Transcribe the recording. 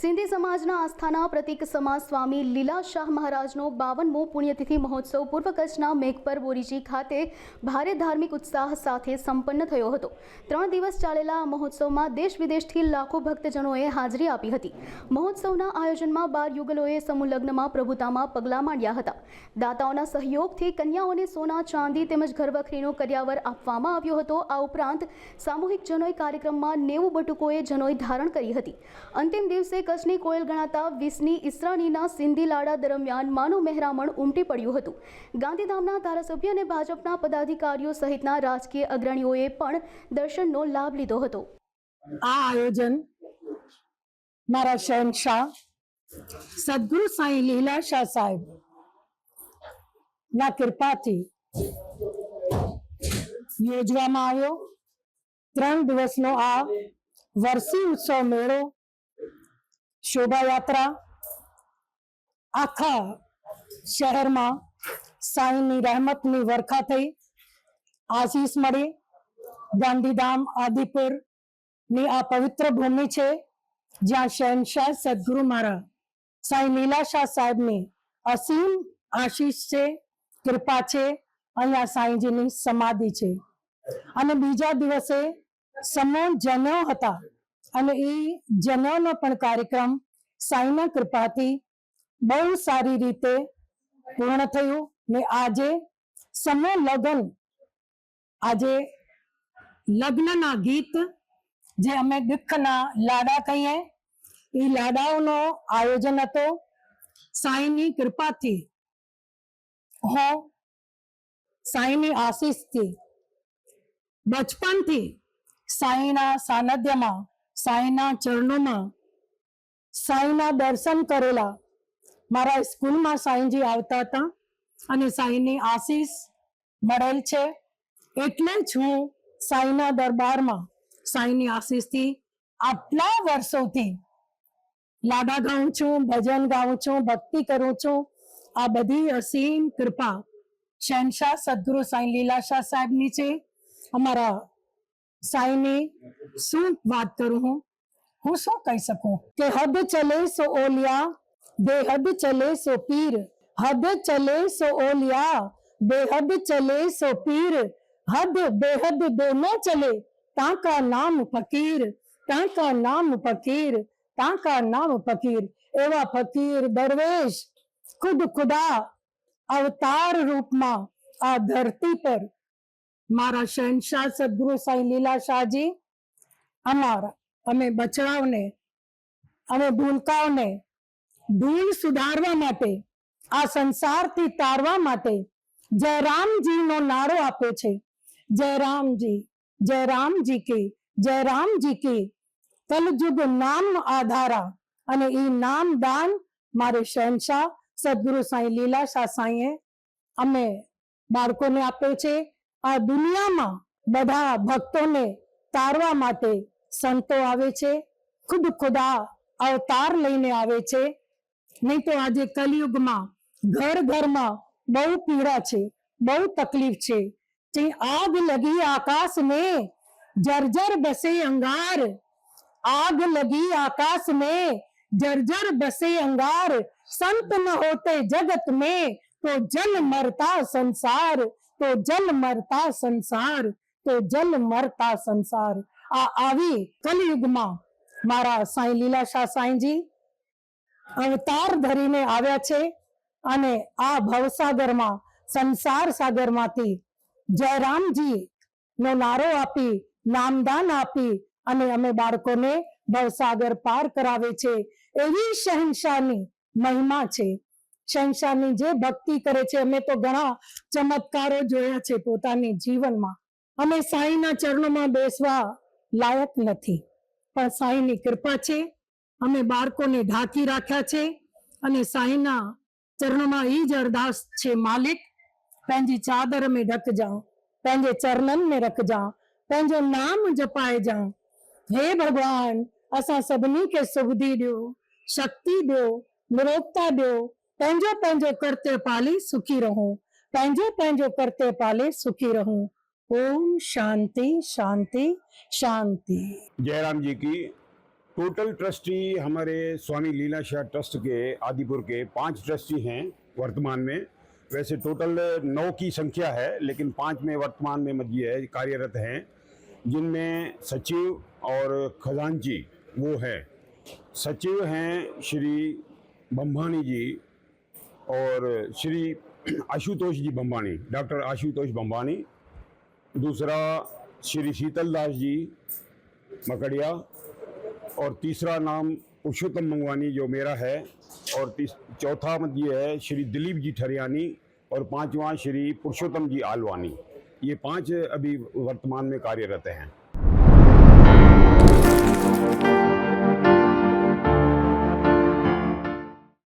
સિંધી સમાજના આસ્થાના પ્રતિક સમાજ સ્વામી લીલા શાહ મહારાજનો બાવનમો પુણ્યતિથિ મહોત્સવ પૂર્વ કચ્છના મેઘપર બોરીજી ખાતે ભારે ધાર્મિક ઉત્સાહ સાથે સંપન્ન થયો હતો. ત્રણ દિવસ ચાલેલા આ મહોત્સવમાં દેશ વિદેશથી લાખો ભક્તજનોએ હાજરી આપી હતી. મહોત્સવના આયોજનમાં બાર યુગલોએ સમૂહલગ્નમાં પ્રભુતામાં પગલાં માંડ્યા હતા. દાતાઓના સહયોગથી કન્યાઓને સોના, ચાંદી તેમજ ઘરવખરીનો કર્યાવર આપવામાં આવ્યો હતો. આ ઉપરાંત સામૂહિક જનોય કાર્યક્રમમાં નેવું બટુકોએ જનોય ધારણ કરી હતી. અંતિમ દિવસે કચ્છની કોયલ ગણાતા વીસની ઈસરાણીના સિંધી લાડા દરમિયાન માનું મહેરામણ ઉમટી પડ્યું હતું. ગાંધીધામના ધારાસભ્ય અને ભાજપના પદાધિકારીઓ સહિતના રાજકીય અગ્રણીઓએ પણ દર્શનનો લાભ લીધો હતો. આ આયોજન મારા શહેનશાહ, સદગુરુ સાંઈ લીલાશાહ સાહેબ ના કૃપાથી યોજવામાં આવ્યો. ત્રણ દિવસનો આ વર્ષી ઉત્સવ મેળો શોભાયાત્રા આખા શહેરમાં સાંઈની રહેમતની વરખા થઈ. આશીષ મળી, ગાંધીધામ આદિપુરની આ પવિત્ર ભૂમિ છે, જ્યાં શહેનશાહ સદગુરુ મારા સાંઈ લીલાશાહ સાહેબની અસીમ આશીષ છે, કૃપા છે અહીંયા સાંઈજીની સમાધિ છે. અને બીજા દિવસે સમૂહ જન્યો હતા. અને એ જન્યોનો પણ કાર્યક્રમ સાંઈના કૃપાથી બહુ સારી રીતે પૂર્ણ થયું ને આજે સમૂહ લગ્ન, આજે લગ્નના ગીત જે અમે દુઃખના લાડા કહીએ, એ લાડાઓનો આયોજન હતો. સાંઈની કૃપાથી હું સાંઈની આશીષથી, બચપનથી સાંઈના સાનિધ્યમાં સાંઈના ચરણોમાં સાંઈના દર્શન કરેલા. મારા સ્કૂલમાં સાંઈજી આવતા હતા અને સાંઈની આશીષ મળેલ છે. એટલે જ હું સાંઈના દરબારમાં સાંઈની આશીષથી આટલા વર્ષોથી લાડા ગાઉં છું, ભજન ગાઉં છું, ભક્તિ કરું છું. આ બધી અસીમ કૃપા શહેનશાહ સદગુરુ સાંઈ લીલાશાહ સાહેબની છે. અમારા સાંઈની શું વાત કરું હું હું શું કહી શકું કે હદ ચલે સો ઓલિયા બેહદ ચલે સો પીર હદ ચલે સો ઓલિયા बेहद चले सो पीर हद बेहद दोनों चले ताका नाम फकीर ताका नाम फकीर ताका नाम फकीर એવા ફકીર દરવેશ ખુદ ખુદા અવતાર રૂપમાં આ ધરતી પર મારા શહેનશાહ સદગુરુ સાંઈ લીલા શાહજી અમારા, અમે બચડાવને અમે ભૂલકાઓને ભૂલ સુધારવા માટે, આ સંસારથી તારવા માટે જયરામજી નો નારો આપ્યો છે. જયરામજી જયરામજી કે જયરામજી કે. કલયુગ નામ આધારા અને એ નામ દાન મારે શહેનશાહ સદગુરુ સાંઈ લીલાશાહ સાંઈએ અમે બાળકોને આપ્યો છે. આ દુનિયામાં બધા ભક્તોને તારવા માટે સંતો આવે છે, ખુદ ખુદા અવતાર લઈને આવે છે. નહીં તો આજે કલયુગમાં ઘર ઘરમાં બહુ પીડા છે, બહુ તકલીફ છે. જે આગ લગી આકાશ મે જર્જર બસે અંગાર, આગ લગી આકાશ મે જર્જર બસે અંગાર. સંત ન હોતે જગત મે તો જલ મરતા સંસાર. તો જલ મરતા સંસાર, તો જલ મરતા સંસાર. આ આવી કલયુગમાં મારા સાંઈ લીલાશાહ સાંઈજી અવતાર ધરીને આવ્યા છે અને આ ભવસાગરમાં, સંસાર સાગરમાંથી જયરામજી નો નારો આપી, નામદાન આપી અને અમે બાળકોને ભવસાગર પાર કરાવે છે. એવી શહેનશાહની મહિમા છે. શહેનશાહની જે ભક્તિ કરે છે અમે તો ઘણા ચમત્કારો જોયા છે પોતાની જીવનમાં અમે સાંઈના ચરણોમાં બેસવા લાયક નથી પણ સાંઈની કૃપા છે અમે બાળકોને ઢાંકી રાખ્યા છે અને સાંઈના चरणों ई ज अरदास छे मालिक पंहिंजी चादर में ढक जाओ पंहिंजे चरणनि में रख जाओ पंहिंजो नाम जपाए जाओ हे भगवान असां सभिनी खे सुबुधी ॾियो शक्ति ॾियो निरोगता ॾियो पंहिंजो पंहिंजो करते पाले सुखी रहूँ। पंहिंजो पंहिंजो करते पाले सुखी रहूँ। ओम शांति शांति शांति। जयराम जी की टोटल ट्रस्टी हमारे स्वामी लीला शाह ट्रस्ट के आदिपुर के पाँच ट्रस्टी हैं वर्तमान में। वैसे टोटल नौ की संख्या है, लेकिन पाँच में वर्तमान में मध्य है, कार्यरत हैं, जिनमें सचिव और खजांची वो है। सचिव हैं श्री बम्बानी जी और श्री आशुतोष जी बम्बानी, डॉक्टर आशुतोष बम्बानी, दूसरा श्री शीतल दास जी मकड़िया, और तीसरा नाम पुरुषोत्तम मंगवानी जो मेरा है, और चौथा ये है श्री दिलीप जी ठरियानी, और पांचवा श्री पुरुषोत्तम जी आलवानी। ये पाँच अभी वर्तमान में कार्यरत हैं।